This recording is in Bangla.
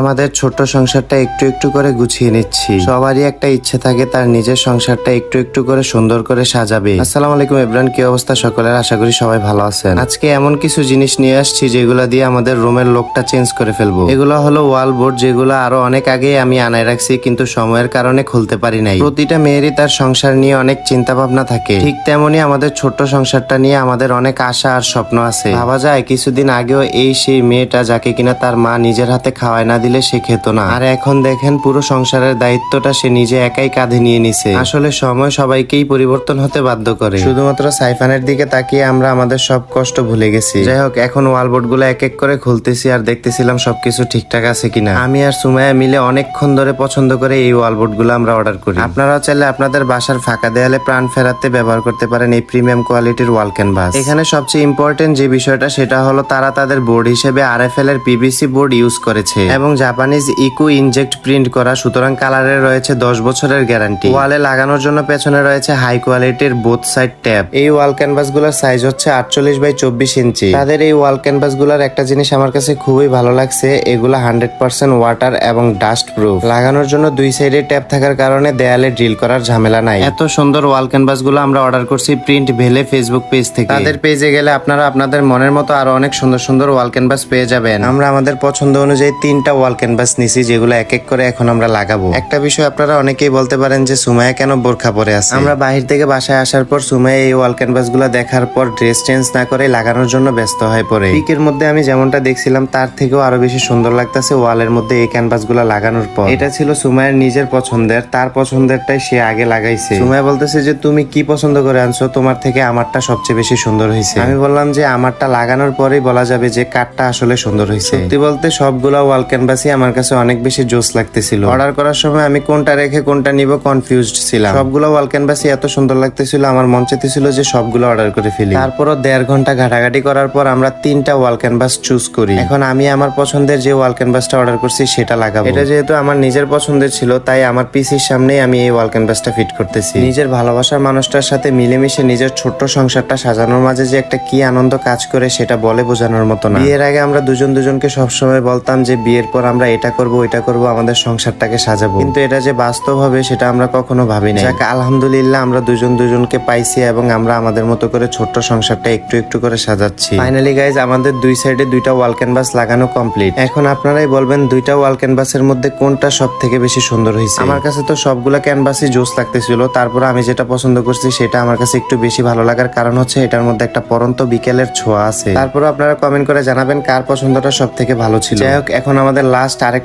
আমাদের ছোট্ট সংসারটা একটু একটু করে গুছিয়ে নিচ্ছি। সবারই একটা ইচ্ছে থাকে, তার নিজের সংসারটা একটু একটু করে সুন্দর করে সাজাবে। আসসালামু আলাইকুম ইব্রান কি অবস্থা সকলের? আশা করি সবাই ভালো আছেন। আজকে এমন কিছু জিনিস নিয়ে আসছি যেগুলো দিয়ে আমাদের রুমের লোকটা চেঞ্জ করে ফেলব। এগুলো হলো ওয়াল বোর্ড, যেগুলো আরও অনেক আগে আমি আনায় রাখছি, কিন্তু সময়ের কারণে খুলতে পারি নাই। প্রতিটা মেয়েরই তার সংসার নিয়ে অনেক চিন্তা ভাবনা থাকে। ঠিক তেমনি আমাদের ছোট্ট সংসারটা নিয়ে আমাদের অনেক আশা আর স্বপ্ন আছে। ভাবা যায়, কিছুদিন আগেও এই সেই মেয়েটা, যাকে কিনা তার মা নিজের হাতে খাওয়ায় না দিলে সে খেত না। আর এখন দেখেন পুরো সংসারের দায়িত্বটা সে নিজে একাই কাঁধে নিয়ে নিছে। আসলে সময় সবাইকেই পরিবর্তন হতে বাধ্য করে। শুধুমাত্র সাইফানের দিকে তাকিয়ে আমরা আমাদের সব কষ্ট ভুলে গেছি। যাই হোক, এখন ওয়ালবোর্ডগুলো এক এক করে খুলতেছি আর দেখতেছিলাম সবকিছু ঠিকঠাক আছে কিনা। আমি আর সুমায়া মিলে অনেকক্ষণ ধরে পছন্দ করে এই ওয়ালবোর্ডগুলো আমরা অর্ডার করি। আপনারাও চাইলে আপনাদের বাসার ফাঁকা দেয়ালে প্রাণ ফেরাতে ব্যবহার করতে পারেন এই প্রিমিয়াম কোয়ালিটির ওয়াল ক্যানভাস এখানে সবচেয়ে ইম্পর্টেন্ট যে বিষয়টা, সেটা হলো তারা তাদের বোর্ড হিসেবে আরএফএল এর পিভিসি বোর্ড ইউজ করেছে। এবং জাপানিজ ইকো ইনজেক্ট প্রিন্ট করা, সুতরাং কালারের রয়েছে দশ বছরের গ্যারান্টি ওয়ালে লাগানোর জন্য পেছনে রয়েছে হাই কোয়ালিটির বোথ সাইড ট্যাব এই ওয়াল ক্যানভাসগুলোর সাইজ হচ্ছে আটচল্লিশ বাই চব্বিশ ইঞ্চি তাদের এই ওয়াল ক্যানভাসগুলোর একটা জিনিস আমার কাছে খুবই ভালো লাগছে, এগুলো হান্ড্রেড পার্সেন্ট ওয়াটার এবং ডাস্ট প্রুফ লাগানোর জন্য দুই সাইডে ট্যাব থাকার কারণে দেয়ালে ড্রিল করার ঝামেলা নাই। এত সুন্দর ওয়াল ক্যানভাসগুলো আমরা অর্ডার করছি প্রিন্ট ভেলে ফেসবুক পেজ থেকে। তাদের পেজে গেলে আপনারা আপনাদের মনের মতো আরও অনেক সুন্দর সুন্দর ওয়াল ক্যানভাস পেয়ে যাবেন। আমরা আমাদের পছন্দ অনুযায়ী তিনটা ওয়াল ক্যানভাস নিছি যেগুলো এক এক করে এখন আমরা লাগাবো। একটা বিষয় আপনারা অনেকেই বলতে পারেন যে সুমায়া কেন বোরখা পরে আছে? আমরা বাহির থেকে বাসায় আসার পর সুমায়া এই ওয়াল ক্যানভাসগুলো দেখার পর ড্রেস চেঞ্জ না করে লাগানোর জন্য ব্যস্ত হয়ে পড়ে। পিকের মধ্যে আমি যেমনটা দেখছিলাম তার থেকেও আরও বেশি সুন্দর লাগতেছে ওয়ালের মধ্যে এই ক্যানভাসগুলো লাগানোর পর। এটা ছিল সুমায়ের নিজের পছন্দের তার পছন্দেরটাই সে আগে লাগাইছে। সুমায়া বলতেছে যে তুমি কি পছন্দ করে আনছো? তোমার থেকে আমারটা সবচেয়ে বেশি সুন্দর হয়েছে। আমি বললাম যে আমারটা লাগানোর পরেই বলা যাবে যে কাঠটা আসলে সুন্দর হয়েছে। সত্যি বলতে সবগুলা ওয়াল ক্যানভাসই আমার কাছে অনেক বেশি জোস লাগতেছিল। অর্ডার করার সময় আমি কোনটা রেখে কোনটা নিব কনফিউজড ছিলাম। সবগুলো ওয়াল ক্যানভাসই এত সুন্দর লাগতেছিল, আমার মন চাইতেছিল যে সবগুলো অর্ডার করে ফেলি। তারপরও দেড় ঘণ্টা ঘাটাঘাটি করার পর আমরা তিনটা ওয়াল ক্যানভাস চুজ করি। এখন আমি আমার পছন্দের যে ওয়াল ক্যানভাসটা অর্ডার করছি, সেটা লাগাবো। এটা যেহেতু আমার নিজের পছন্দের ছিল, তাই আমার পিসির সামনেই আমি এই ওয়াল ক্যানভাসটা ফিট করতেছি। নিজের ভালোবাসার মানুষটার সাথে মিলেমিশে নিজের ছোট্ট সংসারটা সাজানোর মাঝে যে একটা কি আনন্দ কাজ করে, সেটা বলে বোঝানোর মতো না। বিয়ের আগে আমরা দুজন দুজনকে সবসময় বলতাম যে বিয়ের পর আমরা এটা করব, ওইটা করব, আমাদের সংসারটাকে সাজাবো। কিন্তু এটা যে বাস্তব হবে, সেটা আমরা কখনো ভাবি না যাক, আলহামদুলিল্লাহ, আমরা দুজন দুজনকে পাইছি এবং আমরা আমাদের মতো করে ছোট্ট সংসারটা একটু একটু করে সাজাচ্ছি। ফাইনালি গাইজ আমাদের দুই সাইডে দুইটা ওয়াল ক্যানভাস লাগানো কমপ্লিট এখন আপনারাই বলবেন, দুইটা ওয়াল ক্যানভাসের মধ্যে কোনটা সব থেকে বেশি সুন্দর হয়েছে? আমার কাছে তো সবগুলা ক্যানভাসই জোস লাগতেছিল, তারপর আমি যেটা পছন্দ করছি, সেটা আমার কাছে একটু বেশি ভালো লাগার কারণ হচ্ছে, এটার মধ্যে একটা পরন্ত বিকেলের ছোঁয়া আছে। তারপর আপনারা কমেন্ট করে জানাবেন, কার পছন্দটা সব থেকে ভালো ছিল। যাই হোক, এখন আমাদের লাস্ট আরেক